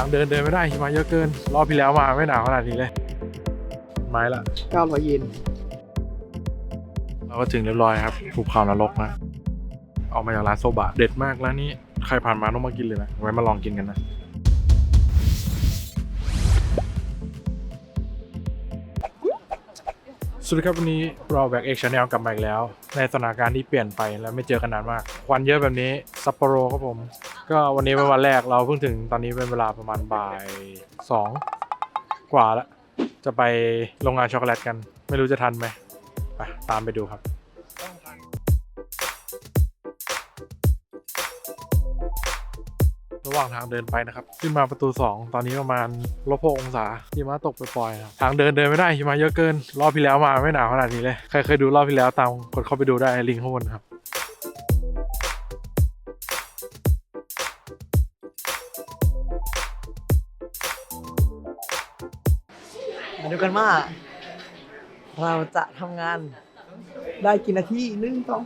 างเดินเดินไม่ได้หิมะเยอะเกิน รอบที่แล้วมาไม่หนาวขนาดนี้เลย ไม้ละ900เยนเราก็ถึงเรียบร้อยครับภูเขานรกนะออกมาจากร้านโซบะเด็ดมากร้านนี้ใครผ่านมาต้องมากินเลยนะไว้มาลองกินกันนะสวัสดีครับวันนี้เราแบกเอกชาแนลกลับมาอีกแล้ว ในสถานการณ์ที่เปลี่ยนไปแล้วไม่เจอกันนานมาก ควันเยอะแบบนี้ซัปโปโรครับผม ก็วันนี้เป็นวันแรกเราเพิ่งถึงตอนนี้เป็นเวลาประมาณบ่ายสองกว่าแล้วจะไปโรงงานช็อกโกแลตกัน ไม่รู้จะทันไหมไปตามไปดูครับระหว่างทางเดินไปนะครับ ขึ้นมาประตู 2 ตอนนี้ประมาณลบหกองศาหิมะตกปล่อยๆครับทางเดินเดินไม่ได้หิมะเยอะเกิน รอบที่แล้วมาไม่หนาวขนาดนี้เลย ใครเคยดูรอบที่แล้วตามกดเข้าไปดูได้ลิงก์ข้างบนครับ ดูกันว่า เราจะทำงานได้กี่นาทีหนึ่งสอง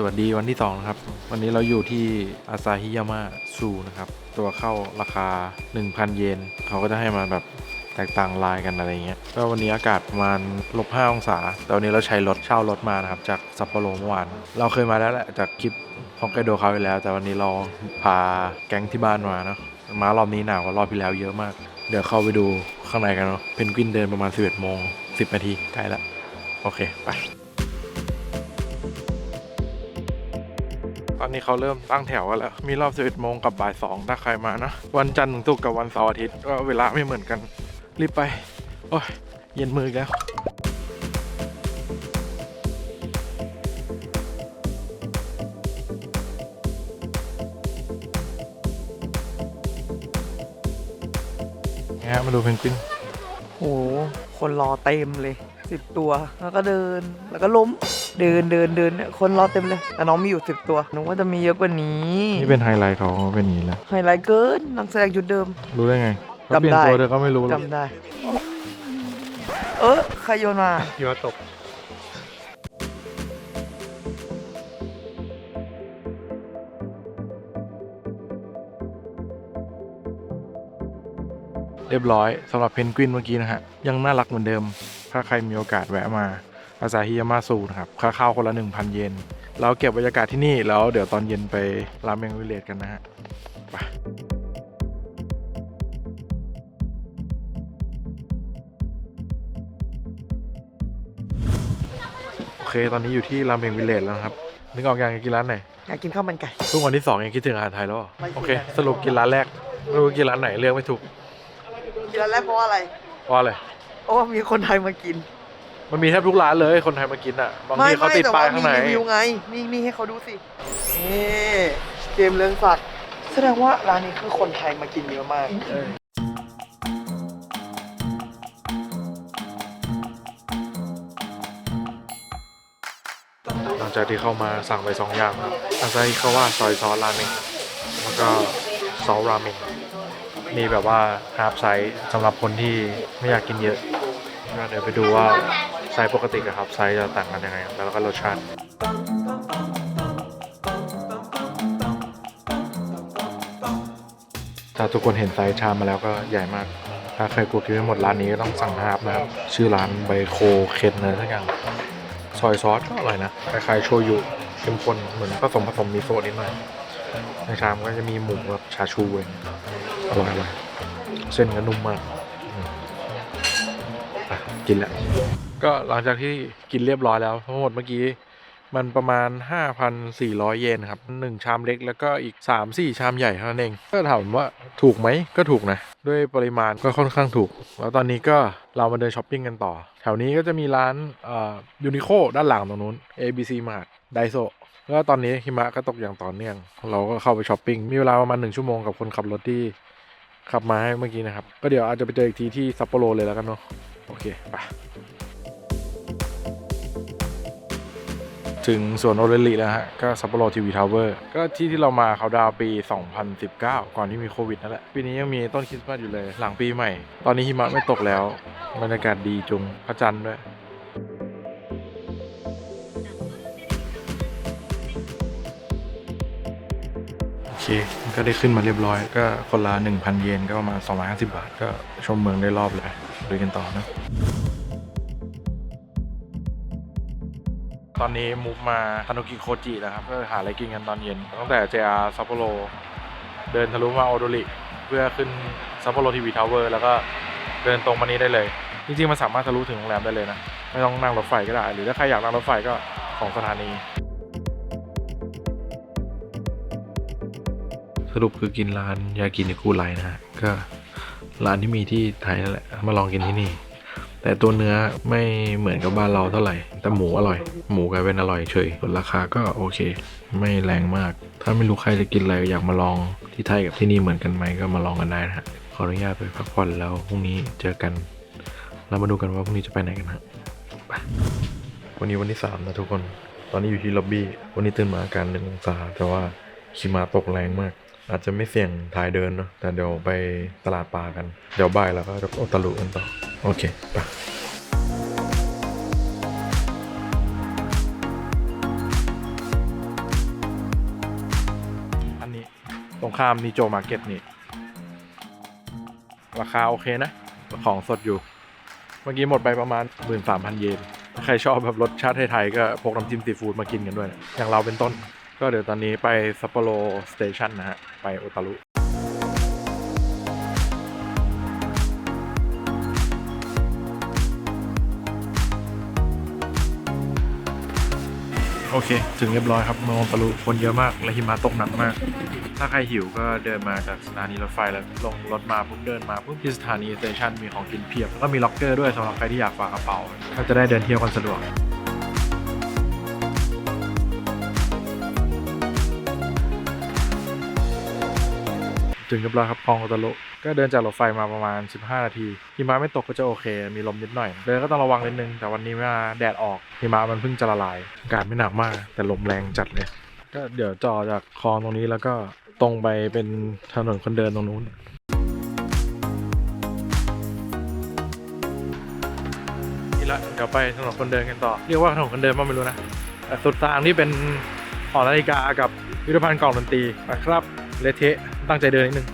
สวัสดีวันที่2นะครับ วันนี้เราอยู่ที่อาซาฮิยามะซูนะครับ ตัวเข้าราคา 1,000 เยนเขาก็จะให้มาแบบแตกต่างลายกันอะไรเงี้ยก็วันนี้อากาศประมาณลบ5องศา แต่วันนี้เราใช้รถเช่ารถมานะครับ จากซัปโปโรเมื่อวาน เราเคยมาแล้วแหละจากคลิปฮอกไกโดเขาไปแล้ว แต่วันนี้เราพาแก๊งที่บ้านมาเนาะมารอบนี้หนาวกว่ารอบที่แล้วเยอะมาก เดี๋ยวเข้าไปดูข้างในกันเนาะเพนกวินเดินประมาณ11โมง10นาทีใกล้ละโอเคไป อนนี้เขาเริ่มตั้งแถวกันแล้ว มีรอบ 11โมงกับบ่าย 2 ถ้าใครมานะ วันจันทร์ถึงศุกร์กับวันเสาร์อาทิตย์ก็เวลาไม่เหมือนกัน รีบไป โอ้ย เย็นมือแล้วนี่ฮะมาดูเพนกวินโหคนรอเต็มเลยสิบตัว แล้วก็เดิน แล้วก็ล้ม เดินเดินเดินเนี่ยคนรอเต็มเลยแต่น้องมีอยู่สิบตัวนึกว่าจะมีเยอะกว่านี้นี่เป็นไฮไลท์เขาเป็นอย่างนี้แหละไฮไลท์เกินนักแสดงชุดเดิม รู้ได้ไงเขาเปลี่ยนจำได้ ตัวเธอก็ไม่รู้หรอกจำได้ เออใครโยนมายอตกเรียบร้อยสำหรับเพนกวินเมื่อกี้นะฮะ ยังน่ารักเหมือนเดิม ถ้าใครมีโอกาสแวะมา อาซาฮิยามาสูนะครับ ค่าเข้าคนละ 1,000 เยน เราเก็บบรรยากาศที่นี่ แล้วเดี๋ยวตอนเย็นไปรามเมงวิลเลจกันนะฮะไปโอเค ตอนนี้อยู่ที่รามเมงวิลเลจแล้วนะครับ นึกออกยังจะกินร้านไหน อยากกินข้าวมันไก่ ทุกวันที่สองยังคิดถึงอาหารไทยแล้วเหรอไม่คิด โอเคแล้วสรุปกินร้านแรกไม่รู้กินร้านไหนเลือกไม่ถูกกินร้านแรกเพราะว่าอะไรเพราะอะไรเพราะว่ามีคนไทยมากิน มันมีแทบทุกร้านเลยคนไทยมากินอะบางทีเขาติดแต่ป้ายว่าข้างในมีรีวิวไงนี่นี่ให้เขาดูสินี่เกมเรืองศักดิ์แสดงว่าร้านนี้คือคนไทยมากินเยอะมากหลังจากที่เข้ามาสั่งไปสองอย่างครับอาซาฮิคาวะซอยซอสราเมงแล้วก็ซอสราเมงมีแบบว่าฮาร์ฟไซส์สำหรับคนที่ไม่อยากกินเยอะก็เดี๋ยวไปดูว่าไซส์ปกติกับฮาร์ฟไซส์จะต่างกันยังไงแล้วก็รสชาติถ้าทุกคนเห็นไซส์ชามมาแล้วก็ใหญ่มาก ถ้าใครกลัวกินไม่หมดร้านนี้ก็ต้องสั่งฮาร์ฟนะครับ ชื่อร้านไบโคเคนอะไรสักอย่างซอยซอสก็อร่อยนะคล้ายๆโชยุเข้มข้นเหมือนผสมผสมมิโซะนิดหน่อยในชามก็จะมีหมูแบบชาชูเองอร่อยอร่อยเส้นก็นุ่มมาก กินแหละก็หลังจากที่กินเรียบร้อยแล้ว ทั้งหมดเมื่อกี้ มันประมาณ 5,400 เยนครับหนึ่งชามเล็กแล้วก็อีก 3-4 ชามใหญ่เท่านั้นเอง ก็ถามว่าถูกไหมก็ถูกนะ ด้วยปริมาณก็ค่อนข้างถูก แล้วตอนนี้ก็เรามาเดินช้อปปิ้งกันต่อ แถวนี้ก็จะมีร้านเอ่อยูนิโคด้านหลังตรงนู้น ABC Mart ไดโซแล้วตอนนี้หิมะก็ตกอย่างต่อเนื่อง เราก็เข้าไปช้อปปิ้ง มีเวลาประมาณหนึ่งชั่วโมงกับคนขับรถที่ขับมาให้เมื่อกี้นะครับ ก็เดี๋ยวอาจจะไปเจออีกทีที่ซัปโปโรเลยแล้วกันเนาะ โอเคไปถึงสวนโอเรลิแล้วฮะ ก็ซัปโปโรทีวีทาวเวอร์ก็ที่ที่เรามาเขาดาวน์ปี 2019 ก่อนที่มีโควิดนั่นแหละ ปีนี้ยังมีต้นคริสต์มาสอยู่เลย หลังปีใหม่ ตอนนี้หิมะไม่ตกแล้ว บรรยากาศดีจุงพระจันทร์ด้วยโอเคก็ได้ขึ้นมาเรียบร้อย ก็คนละ 1,000 เยนก็ประมาณ250 บาท ก็ชมเมืองได้รอบเลย ดูกันต่อนะ ตอนนี้มุกมาทานุกิโคจิแล้วครับก็หาอะไรกินกันตอนเย็น ตั้งแต่ JR ซัปโปโรเดินทะลุมาโอโดริเพื่อขึ้นซัปโปโรทีวีทาวเวอร์แล้วก็เดินตรงมานี้ได้เลย จริงๆ มันสามารถทะลุถึงโรงแรมได้เลยนะ ไม่ต้องนั่งรถไฟก็ได้ หรือถ้าใครอยากนั่งรถไฟก็ของสถานี สรุปคือกินร้านยากินิกุไรนะฮะก็ ร้านที่มีที่ไทยนั่นแหละมาลองกินที่นี่ แต่ตัวเนื้อไม่เหมือนกับบ้านเราเท่าไหร่ แต่หมูอร่อย หมูกลายเป็นอร่อยเฉยส่วนราคาก็โอเค ไม่แรงมาก ถ้าไม่รู้ใครจะกินอะไรอยากมาลองที่ไทยกับที่นี่เหมือนกันไหมก็มาลองกันได้นะขออนุญาตไปพักผ่อนแล้วพรุ่งนี้เจอกันเรามาดูกันว่าพรุ่งนี้จะไปไหนกันฮะไปวันนี้วันที่สามนะทุกคน ตอนนี้อยู่ที่ล็อบบี้ วันนี้ตื่นมาอาการหนึ่งองศา แต่ว่าหิมะตกแรงมาก อาจจะไม่เสี่ยงถ่ายเดินเนาะแต่เดี๋ยวไปตลาดปลากัน เดี๋ยวบ่ายแล้วก็จะโอตาลุกันต่อ โอเคไปอันนี้ตรงข้ามนิโจมาร์เก็ตนี่ ราคาโอเคนะ ของสดอยู่ เมื่อกี้หมดไปประมาณ 13,000 เยน ใครชอบแบบรสชาติไทยๆก็พกน้ำจิ้มซีฟู้ดมากินกันด้วยอย่างเราเป็นต้น ก็เดี๋ยวตอนนี้ไปซัปโปโรสเตชันนะฮะ โอตารุโอเค ถึงเรียบร้อยครับเมืองโอตารุคนเยอะมาก และหิมะตกหนักมาก ถ้าใครหิวก็เดินมาจากสถานีรถไฟแล้วลงรถมาปุ๊บเดินมาปุ๊บที่สถานีสเตชันมีของกินเพียบ แล้วก็มีล็อกเกอร์ด้วยสำหรับใครที่อยากฝากกระเป๋า ก็จะได้เดินเที่ยวกันสะดวก ถึงเรียบร้อยครับคลองโอตารุก็เดินจากรถไฟมาประมาณ 15 นาทีหิมะไม่ตกก็จะโอเค มีลมนิดหน่อย เดินก็ต้องระวังนิดนึง แต่วันนี้มาแดดออกหิมะมันเพิ่งจะละลายอากาศไม่หนักมาก แต่ลมแรงจัดเลย ก็เดี๋ยวจอจากคลองตรงนี้แล้วก็ตรงไปเป็นถนนคนเดินตรงนู้นนี่ละเดี๋ยวไปถนนคนเดินกันต่อ เรียกว่าถนนคนเดินมาไม่รู้นะแต่สุดทางที่เป็นหอนาฬิกากับพิพิธภัณฑ์กล่องดนตรีนะครับ เลเทะ ตั้งใจเดินนิดนึง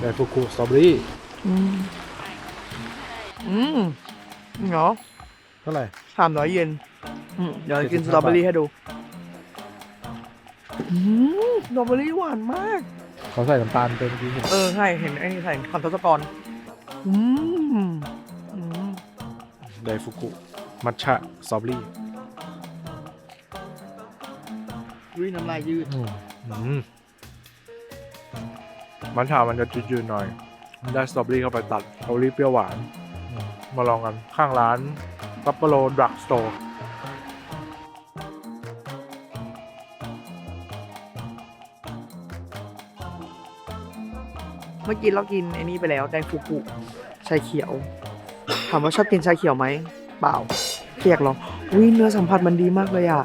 ไดฟุกุสตรอเบอรี่อืมอืมเหรอเท่าไหร่สามร้อยเยนอืมเดี๋ยวกิน75สตรอเบอรี่ให้ดูอืมสตรอเบอรี่หวานมาก เขาใส่น้ำตาลเต็มที่เออใช่เห็นไอ้นี่ใส่คำทศกรอืมอืม ไดฟุกุ มัทฉะสตรอเบอรี่ วิน้ำลายยืดอืมอืมมัทฉะมันจะจืดๆหน่อย ได้สตรอเบอรี่เข้าไปตัดสตรอเบอรี่เปรี้ยวหวานอืมมาลองกันข้างร้านซัปโปโรดรักสโตร์เมื่อกี้เรากินไอ้นี่ไปแล้วไดฟูกุชาเขียว ถามว่าชอบกินชาเขียวไหมเปล่าเรียกลองวิเนื้อสัมผัสมันดีมากเลยอะ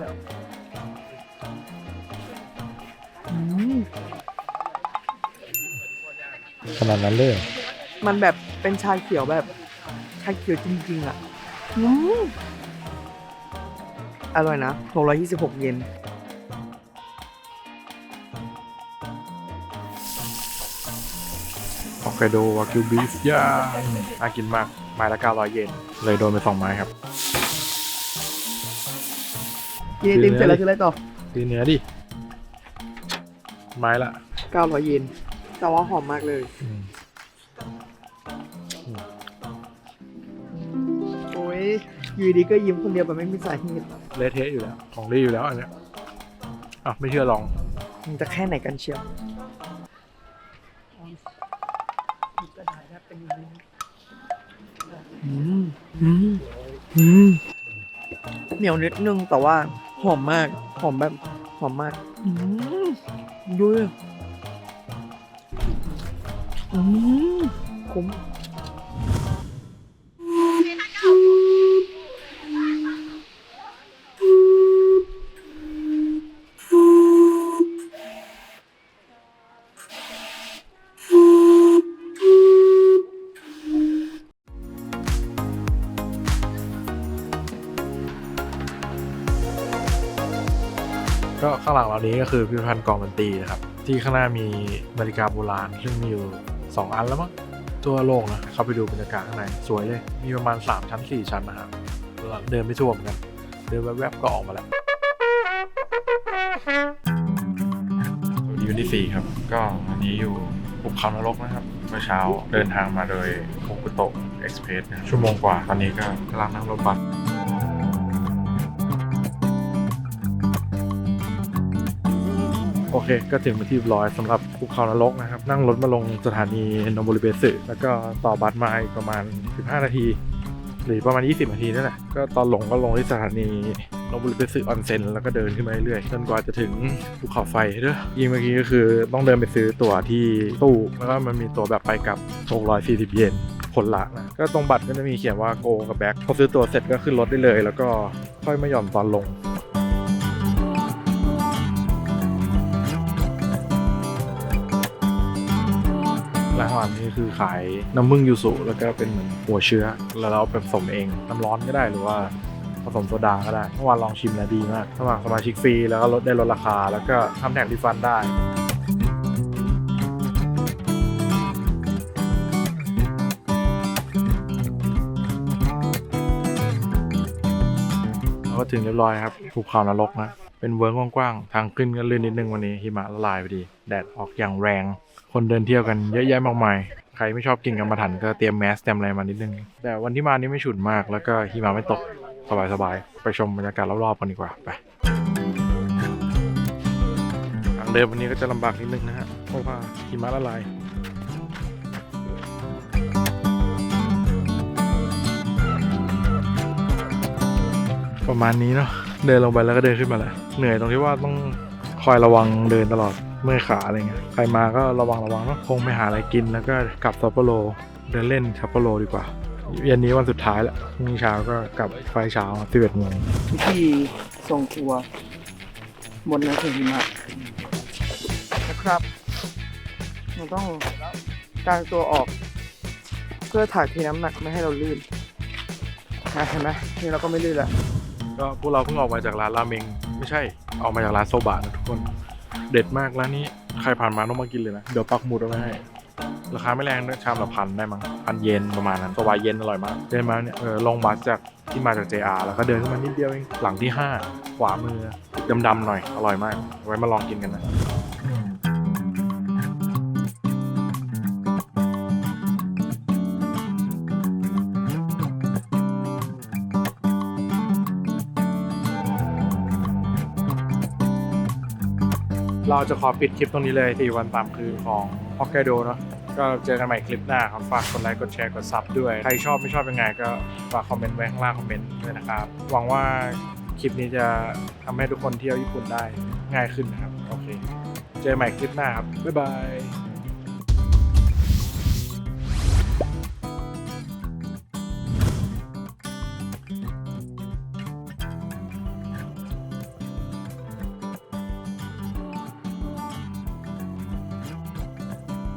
นาดนั้นเลยมันแบบเป็นชาเขียวแบบชาเขียวจริงๆอะอืมอร่อยนะ626 เยนฮอกไกโดวากิวบีฟย่างน่ากินมาก ไม้ละ900 เยน เลยโดนไปสองไม้ครับ กินไอติมเสร็จแล้วคืออะไรต่อตีเนื้อดิ ไม้ละ 900 เยน แต่ว่าหอมมากเลยอืมโอ้ยอยู่ดีก็ยิ้มคนเดียวแบบไม่มีสาเหตุเละเทะอยู่แล้ว ของดีอยู่แล้วอันเนี้ยอะไม่เชื่อลอง มันจะแค่ไหนกันเชียวอืมอืมอืมเหนียวนิดนึงแต่ว่าหอมมาก หอมแบบหอมมาก อืมดูดิ อืมคุ้มก็ข้างหลังเรานี้ก็คือพิพิธภัณฑ์กองดนตรีนะครับ ที่ข้างหน้ามีนาฬิกาโบราณ ซึ่งมีอยู่ 2 อันแล้วมั้งตัวโลกนะ เข้าไปดูบรรยากาศข้างในสวยเลย มีประมาณ 3 ชั้น 4 ชั้นนะครับเดินไม่ทั่วเหมือนกัน เดินแวบๆก็ออกมาแล้วยูนิสี่ครับ ก็อันนี้อยู่ภูเขานรกนะครับ เมื่อเช้าเดินทางมาโดยโคกุโตะเอ็กซ์เพรสชั่วโมงกว่า ตอนนี้ก็กำลังนั่งรถบัสโอเค ก็ถึงเป็นที่เรียบร้อยสำหรับ ภูเขานรกนะครับ นั่งรถมาลงสถานีโนบุริเบสึแล้วก็ต่อบัสมาอีกประมาณ 15 นาที หรือประมาณ 20 นาทีนั่นแหละก็ตอนลงก็ลงที่สถานีโนบุริเบสึออนเซ็นแล้วก็เดินขึ้นมาเรื่อยๆจนกว่าจะถึงภูเขาไฟเด้อยิงเมื่อกี้ก็คือต้องเดินไปซื้อตั๋วที่ตู้แล้วก็มันมีตั๋วแบบไปกับ 640 เยนคนละนะก็ตรงบัตรก็จะมีเขียนว่าโกกับแบ็คพอซื้อตั๋วเสร็จก็ขึ้นรถได้เลย แล้วก็ค่อยมาหย่อนตอนลง ร้านอาหารนี่คือขายน้ำมึ่งยูสุแล้วก็เป็นเหมือนหัวเชื้อ แล้วเราไปผสมเองน้ำร้อนก็ได้หรือว่าผสมโซดาก็ได้เมื่อวานลองชิมแล้วดีมากสมัครสมาชิกฟรีแล้วก็ลดได้ลดราคา แล้วก็ทำแถมรีฟันได้เราก็ถึงเรียบร้อยครับภูเขานรกนะ เป็นเวิร์กกว้างๆ ทางขึ้นก็ลื่นนิดนึงวันนี้หิมะละลายพอดี แดดออกอย่างแรง คนเดินเที่ยวกันเยอะแยะมากมาย ใครไม่ชอบกินกรรมฐานก็เตรียมแมสเตรียมอะไรมานิดนึง แต่วันที่มานี่ไม่ฉุนมาก แล้วก็หิมะไม่ตกสบายๆ ไปชมบรรยากาศรอบๆกันดีกว่า ไปทางเดินวันนี้ก็จะลำบากนิดนึงนะฮะ เพราะว่าหิมะละลายประมาณนี้เนาะเดินลงไปแล้วก็เดินขึ้นมาแหละเหนื่อยตรงที่ว่าต้องคอยระวังเดินตลอด เมื่อยขาอะไรเงี้ยใครมาก็ระวังระวังเนาะคงไปหาอะไรกินแล้วก็กลับซัปโปโรเดินเล่นซัปโปโรดีกว่าเย็นนี้วันสุดท้ายแล้วพรุ่งนี้เช้าก็กลับไฟล์เช้า11โมงวิธีทรงตัวบนนั้นถึงหิมะนะครับเราต้องกางตัวออกเพื่อถ่ายเทน้ำหนักไม่ให้เราลื่นนะเห็นไหมนี่เราก็ไม่ลื่นละก็พวกเราเพิ่งออกมาจากร้านราเมง ไม่ใช่ออกมาจากร้านโซบะนะทุกคน เด็ดมากร้านนี้ใครผ่านมาต้องมากินเลยนะ เดี๋ยวปักหมุดเอาไว้ให้ ราคาไม่แรงด้วยชามละพันได้มั้งพันเยนประมาณนั้นโซบะเย็นอร่อยมาก เดินมาเนี่ยเออลงบัสจากที่มาจาก JR แล้วก็เดินขึ้นมานิดเดียวเองหลังที่ 5 ขวามือดำๆหน่อยอร่อยมาก ไว้มาลองกินกันนะ จะขอปิดคลิปตรงนี้เลย4วันตามคืนของฮอกไกโดเนาะก็เจอกันใหม่คลิปหน้าครับ ฝากกดไลค์ กดแชร์ กดซับด้วย ใครชอบไม่ชอบยังไงก็ฝากคอมเมนต์ไว้ข้างล่างคอมเมนต์ด้วยนะครับ หวังว่าคลิปนี้จะทำให้ทุกคนเที่ยวญี่ปุ่นได้ง่ายขึ้นนะครับ โอเค เจอกันใหม่คลิปหน้าครับ บ๊ายบาย